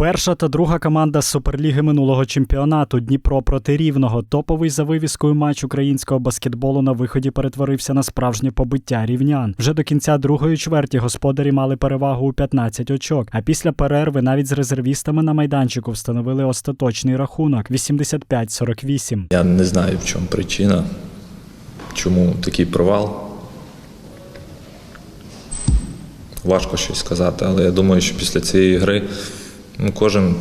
Перша та друга команда Суперліги минулого чемпіонату Дніпро проти Рівного. Топовий за вивіскою матч українського баскетболу на виході перетворився на справжнє побиття рівнян. Вже до кінця другої чверті господарі мали перевагу у 15 очок. А після перерви навіть з резервістами на майданчику встановили остаточний рахунок 85-48. Я не знаю, в чому причина, чому такий провал. Важко щось сказати, але я думаю, що після цієї гри кожен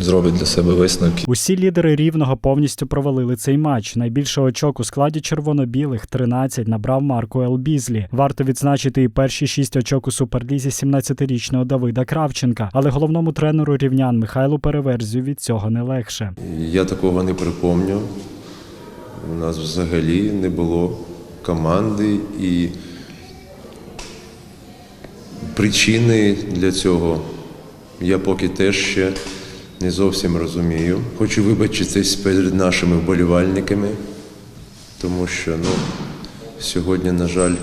зробить для себе висновки. Усі лідери рівного повністю провалили цей матч. Найбільше очок у складі червоно-білих 13 набрав Марко Ел Бізлі. Варто відзначити і перші шість очок у суперлізі 17-річного Давида Кравченка. Але головному тренеру рівнян Михайлу Переверзю від цього не легше. Я такого не припомню. У нас взагалі не було команди і причини для цього я поки теж ще не зовсім розумію. Хочу вибачитись перед нашими вболівальниками, тому що ну, сьогодні, на жаль,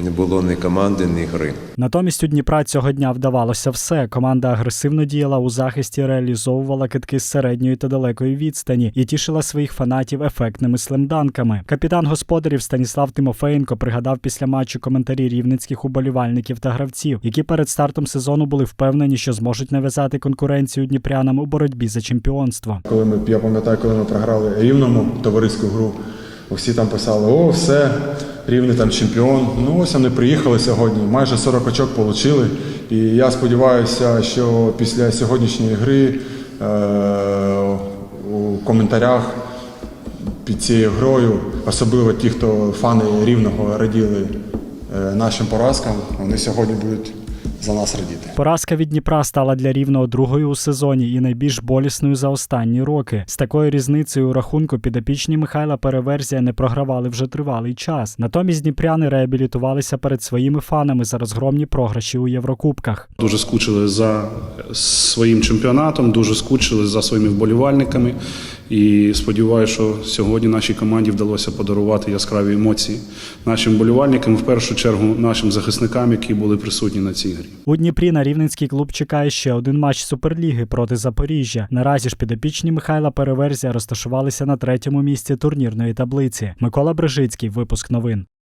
не було ні команди, ні гри. Натомість у Дніпра цього дня вдавалося все. Команда агресивно діяла у захисті, реалізовувала китки з середньої та далекої відстані і тішила своїх фанатів ефектними слемданками. Капітан господарів Станіслав Тимофеєнко пригадав після матчу коментарі рівненських уболівальників та гравців, які перед стартом сезону були впевнені, що зможуть нав'язати конкуренцію дніпрянам у боротьбі за чемпіонство. Коли ми, я пам'ятаю, коли ми програли рівному товариську гру, всі там писали: о, все, рівний там чемпіон. Ну ось вони приїхали сьогодні, майже 40 очок отримали. І я сподіваюся, що після сьогоднішньої гри е- у коментарях під цією грою, особливо ті, хто фани рівного раділи е, нашим поразкам, вони сьогодні будуть за нас радіти. Поразка від Дніпра стала для рівного другою у сезоні і найбільш болісною за останні роки. З такою різницею у рахунку підопічні Михайла Переверзія не програвали вже тривалий час. Натомість дніпряни реабілітувалися перед своїми фанами за розгромні програші у Єврокубках. Дуже скучили за своїм чемпіонатом, дуже скучили за своїми вболівальниками. І сподіваюся, що сьогодні нашій команді вдалося подарувати яскраві емоції нашим болівальникам, в першу чергу нашим захисникам, які були присутні на цій грі. У Дніпрі на рівненський клуб чекає ще один матч Суперліги проти Запоріжжя. Наразі ж підопічні Михайла Переверзія розташувалися на третьому місці турнірної таблиці. Микола Брижицький, випуск новин.